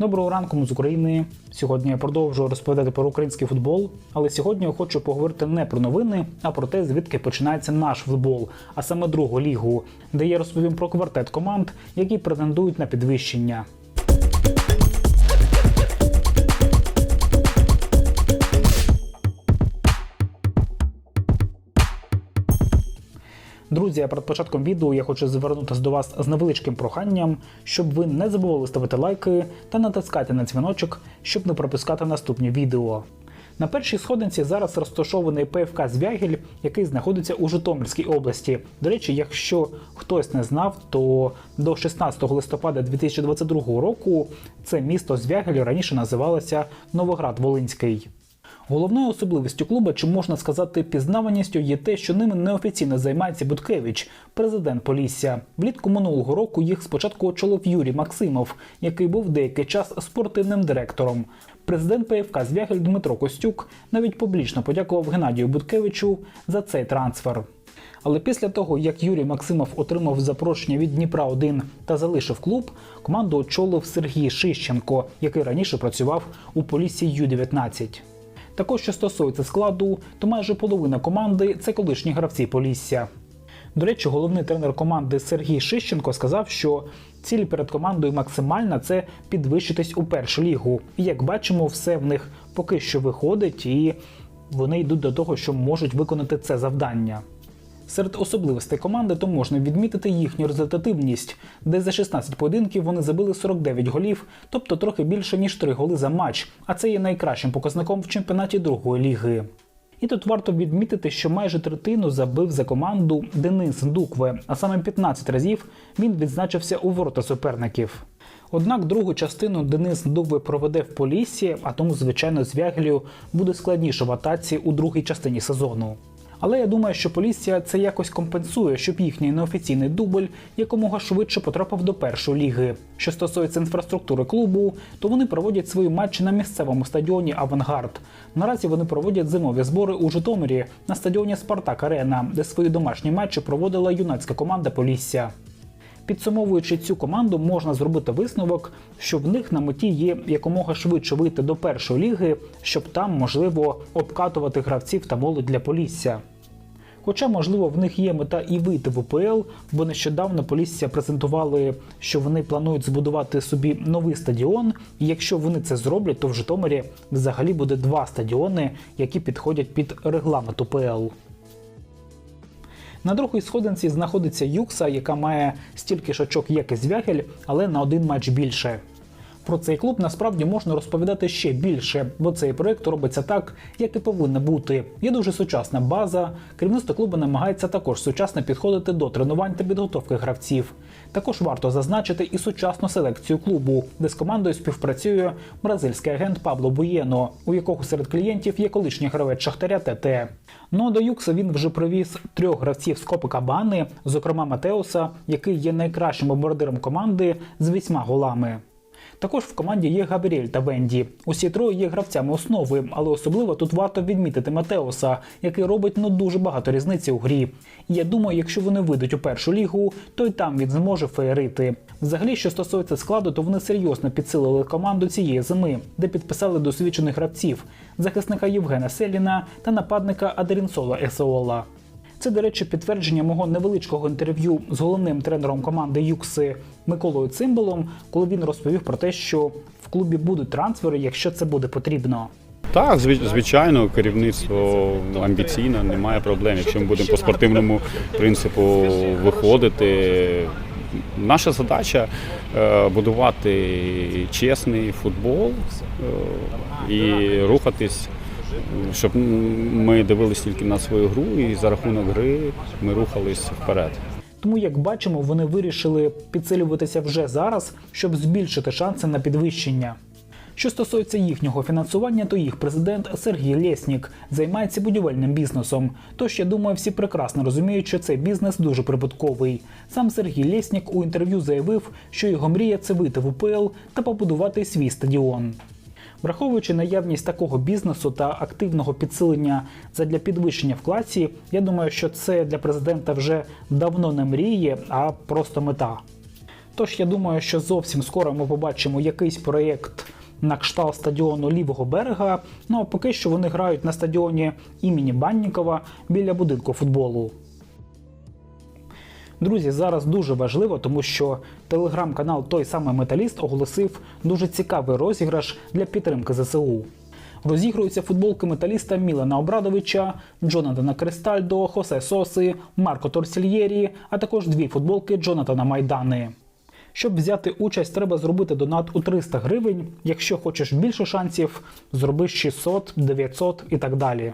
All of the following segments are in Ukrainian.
Доброго ранку з України. Сьогодні я продовжую розповідати про український футбол, але сьогодні я хочу поговорити не про новини, а про те, звідки починається наш футбол, а саме другу лігу, де я розповім про квартет команд, які претендують на підвищення. Друзі, перед початком відео я хочу звернутися до вас з невеличким проханням, щоб ви не забували ставити лайки та натискати на дзвіночок, щоб не пропускати наступні відео. На першій сходинці зараз розташований ПФК Звягіль, який знаходиться у Житомирській області. До речі, якщо хтось не знав, то до 16 листопада 2022 року це місто Звягіль раніше називалося Новоград Волинський. Головною особливістю клуба, чи можна сказати, пізнаваністю є те, що ними неофіційно займається Буткевич, президент Полісся. Влітку минулого року їх спочатку очолив Юрій Максимов, який був деякий час спортивним директором. Президент ПФК Звягель Дмитро Костюк навіть публічно подякував Геннадію Буткевичу за цей трансфер. Але після того, як Юрій Максимов отримав запрошення від Дніпра 1 та залишив клуб, команду очолив Сергій Шищенко, який раніше працював у Поліссі Ю-19. Також, що стосується складу, то майже половина команди це колишні гравці Полісся. До речі, головний тренер команди Сергій Шищенко сказав, що ціль перед командою максимальна це підвищитись у першу лігу. І як бачимо, все в них поки що виходить, і вони йдуть до того, що можуть виконати це завдання. Серед особливостей команди то можна відмітити їхню результативність, де за 16 поєдинків вони забили 49 голів, тобто трохи більше ніж 3 голи за матч, а це є найкращим показником в чемпіонаті другої ліги. І тут варто відмітити, що майже третину забив за команду Денис Дукве, а саме 15 разів він відзначився у ворота суперників. Однак другу частину Денис Дукве проведе в Поліссі, а тому, звичайно, з Вягелю буде складніше в атаці у другій частині сезону. Але я думаю, що Полісся це якось компенсує, щоб їхній неофіційний дубль якомога швидше потрапив до першої ліги. Що стосується інфраструктури клубу, то вони проводять свої матчі на місцевому стадіоні Авангард. Наразі вони проводять зимові збори у Житомирі на стадіоні Спартак Арена, де свої домашні матчі проводила юнацька команда Полісся. Підсумовуючи цю команду, можна зробити висновок, що в них на меті є якомога швидше вийти до першої ліги, щоб там можливо обкатувати гравців та молодь для Полісся. Хоча, можливо, в них є мета і вийти в УПЛ, бо нещодавно Полісся презентували, що вони планують збудувати собі новий стадіон. І якщо вони це зроблять, то в Житомирі взагалі буде два стадіони, які підходять під регламент УПЛ. На другій сходинці знаходиться Юкса, яка має стільки ж очок, як і Звягель, але на один матч більше. Про цей клуб насправді можна розповідати ще більше, бо цей проект робиться так, як і повинно бути. Є дуже сучасна база. Керівництво клубу намагається також сучасно підходити до тренувань та підготовки гравців. Також варто зазначити і сучасну селекцію клубу, де з командою співпрацює бразильський агент Пабло Буєно, у якого серед клієнтів є колишній гравець Шахтаря ТТ. Ну а до Юкса він вже привіз трьох гравців з Копи Кабани, зокрема Матеуса, який є найкращим бомбардиром команди з вісьма голами. Також в команді є Габріель та Венді. Усі троє є гравцями основи, але особливо тут варто відмітити Матеуса, який робить ну дуже багато різниці у грі. І я думаю, якщо вони вийдуть у першу лігу, то й там він зможе феєрити. Взагалі, що стосується складу, то вони серйозно підсилили команду цієї зими, де підписали досвідчених гравців, захисника Євгена Селіна та нападника Адерінсола Есеола. Це, до речі, підтвердження мого невеличкого інтерв'ю з головним тренером команди Юкси Миколою Цимбалом, коли він розповів про те, що в клубі будуть трансфери, якщо це буде потрібно. Так, звичайно, керівництво амбіційне, немає проблем. Якщо ми будемо по спортивному принципу виходити. Наша задача е, будувати чесний футбол е, і рухатись, щоб ми дивились тільки на свою гру, і за рахунок гри ми рухались вперед. Тому, як бачимо, вони вирішили підсилюватися вже зараз, щоб збільшити шанси на підвищення. Що стосується їхнього фінансування, то їх президент Сергій Лєснік займається будівельним бізнесом. Тож я думаю, всі прекрасно розуміють, що цей бізнес дуже прибутковий. Сам Сергій Лєснік у інтерв'ю заявив, що його мрія це вийти в УПЛ та побудувати свій стадіон. Враховуючи наявність такого бізнесу та активного підсилення задля підвищення в класі, я думаю, що це для президента вже давно не мріє, а просто мета. Тож я думаю, що зовсім скоро ми побачимо якийсь проєкт на кшталт стадіону лівого берега. Ну а поки що вони грають на стадіоні імені Баннікова біля будинку футболу. Друзі, зараз дуже важливо, тому що телеграм-канал той самий Металіст оголосив дуже цікавий розіграш для підтримки ЗСУ. Розігруються футболки металіста Мілана Обрадовича, Джонатана Кристальдо, Хосе Соси, Марко Торсільєрі, а також дві футболки Джонатана Майдани. Щоб взяти участь, треба зробити донат у 300 гривень. Якщо хочеш більше шансів, зроби 600, 900 і так далі.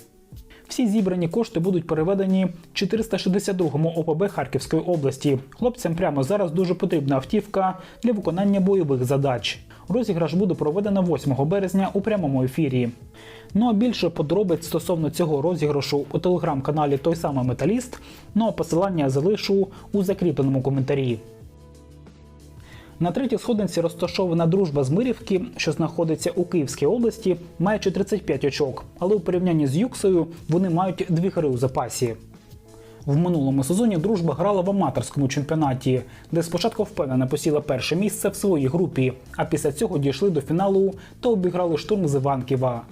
Всі зібрані кошти будуть переведені 462-му ОПБ Харківської області. Хлопцям прямо зараз дуже потрібна автівка для виконання бойових задач. Розіграш буде проведено 8 березня у прямому ефірі. Ну а більше подробиць стосовно цього розіграшу у телеграм-каналі Той самий Металіст. Ну а посилання залишу у закріпленому коментарі. На третій сходинці розташована дружба з Мирівки, що знаходиться у Київській області, маючи 35 очок, але у порівнянні з Юксою вони мають дві гри у запасі. В минулому сезоні дружба грала в аматорському чемпіонаті, де спочатку впевнено посіла перше місце в своїй групі, а після цього дійшли до фіналу та обіграли штурм з Іванківа.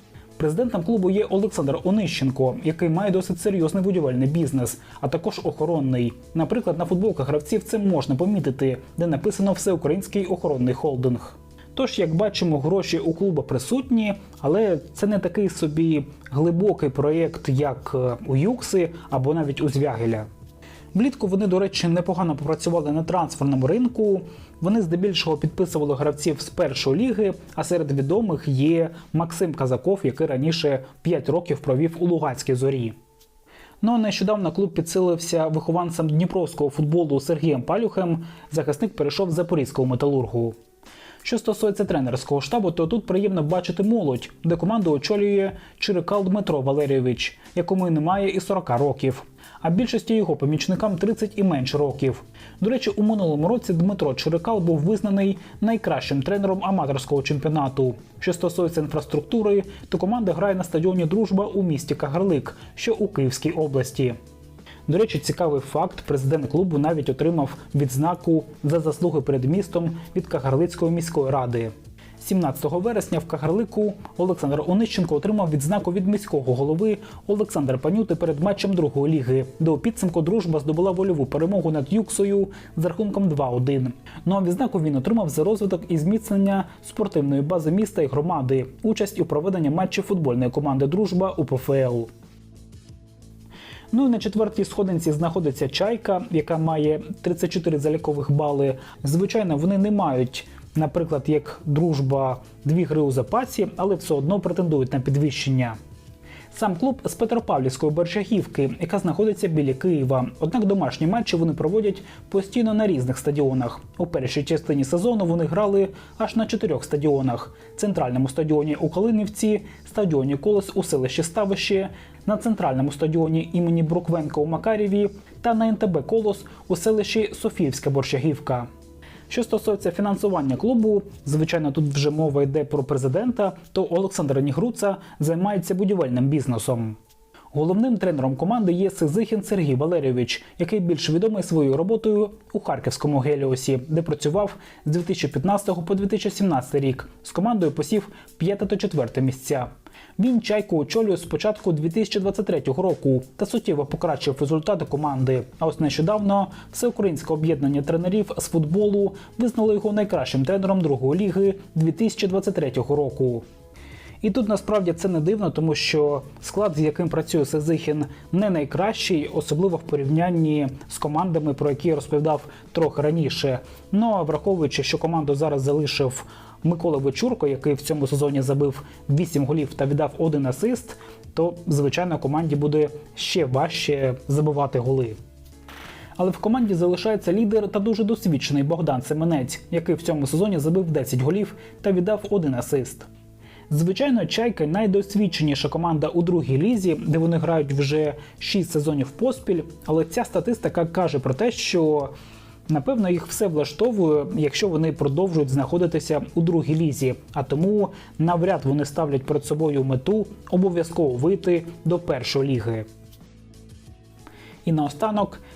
Президентом клубу є Олександр Онищенко, який має досить серйозний будівельний бізнес, а також охоронний. Наприклад, на футболках гравців це можна помітити, де написано Всеукраїнський охоронний холдинг. Тож, як бачимо, гроші у клуба присутні, але це не такий собі глибокий проєкт, як е, у Юкси або навіть у Звягеля. Влітку вони, до речі, непогано попрацювали на трансферному ринку. Вони здебільшого підписували гравців з першої ліги, а серед відомих є Максим Казаков, який раніше 5 років провів у Луганській зорі. Ну а нещодавно клуб підсилився вихованцем дніпровського футболу Сергієм Палюхем. Захисник перейшов з запорізького металургу. Що стосується тренерського штабу, то тут приємно бачити молодь, де команду очолює Чирикал Дмитро Валерійович, якому немає і 40 років. А більшості його помічникам 30 і менше років. До речі, у минулому році Дмитро Чирикал був визнаний найкращим тренером аматорського чемпіонату. Що стосується інфраструктури, то команда грає на стадіоні Дружба у місті Кагарлик, що у Київській області. До речі, цікавий факт: президент клубу навіть отримав відзнаку за заслуги перед містом від Кагарлицької міської ради. 17 вересня в Кагарлику Олександр Онищенко отримав відзнаку від міського голови Олександра Панюти перед матчем другої ліги, де у підсумку дружба здобула вольову перемогу над Юксою з рахунком 2-1. Ну а відзнаку він отримав за розвиток і зміцнення спортивної бази міста і громади, участь у проведенні матчів футбольної команди Дружба у ПФЛ. Ну і на четвертій сходинці знаходиться чайка, яка має 34 залікових бали. Звичайно, вони не мають, наприклад, як дружба дві гри у запасі, але все одно претендують на підвищення. Сам клуб з Петропавлівської Борщагівки, яка знаходиться біля Києва. Однак домашні матчі вони проводять постійно на різних стадіонах. У першій частині сезону вони грали аж на чотирьох стадіонах: центральному стадіоні у Калинівці, стадіоні Колес у селищі Ставище, на центральному стадіоні імені Бруквенка у Макарєві та на НТБ Колос у селищі Софіївська Борщагівка. Що стосується фінансування клубу, звичайно, тут вже мова йде про президента, то Олександр Нігруца займається будівельним бізнесом. Головним тренером команди є Сизихін Сергій Валерійович, який більш відомий своєю роботою у Харківському Геліосі, де працював з 2015 по 2017 рік. З командою посів 5 та 4 місця. Він чайку очолює з початку 2023 року та суттєво покращив результати команди. А ось нещодавно всеукраїнське об'єднання тренерів з футболу визнало його найкращим тренером другої ліги 2023 року. І тут насправді це не дивно, тому що склад, з яким працює Сезихін, не найкращий, особливо в порівнянні з командами, про які я розповідав трохи раніше. Ну а враховуючи, що команду зараз залишив Микола Вечурко, який в цьому сезоні забив 8 голів та віддав один асист, то звичайно команді буде ще важче забивати голи. Але в команді залишається лідер та дуже досвідчений Богдан Семенець, який в цьому сезоні забив 10 голів та віддав один асист. Звичайно, чайка найдосвідченіша команда у другій лізі, де вони грають вже 6 сезонів поспіль. Але ця статистика каже про те, що напевно їх все влаштовує, якщо вони продовжують знаходитися у другій лізі. А тому навряд вони ставлять перед собою мету обов'язково вийти до першої ліги. І наостанок